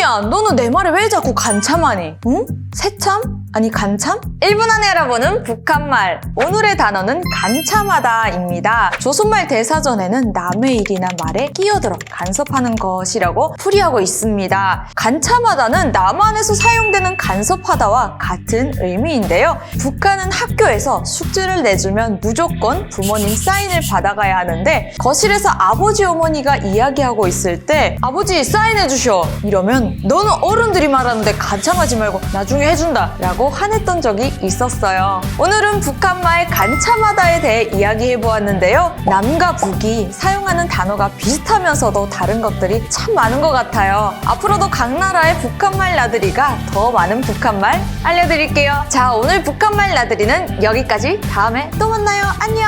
혜미야, 너는 내 말에 왜 자꾸 간참하니? 응? 새참? 아니 간참? 1분 안에 알아보는 북한말. 오늘의 단어는 간참하다입니다. 조선말 대사전에는 남의 일이나 말에 끼어들어 간섭하는 것이라고 풀이하고 있습니다. 간참하다는 남한에서 사용되는 간섭하다와 같은 의미인데요. 북한은 학교에서 숙제를 내주면 무조건 부모님 사인을 받아가야 하는데 거실에서 아버지 어머니가 이야기하고 있을 때 아버지 사인해 주셔 이러면 너는 어른들이 말하는데 간참하지 말고 나중에 해준다 라고 화냈던 적이 있었어요. 오늘은 북한말 간참하다에 대해 이야기해 보았는데요. 남과 북이 사용하는 단어가 비슷하면서도 다른 것들이 참 많은 것 같아요. 앞으로도 각 나라의 북한말 나들이가 더 많은 북한말 알려드릴게요. 자, 오늘 북한말 나들이는 여기까지. 다음에 또 만나요. 안녕!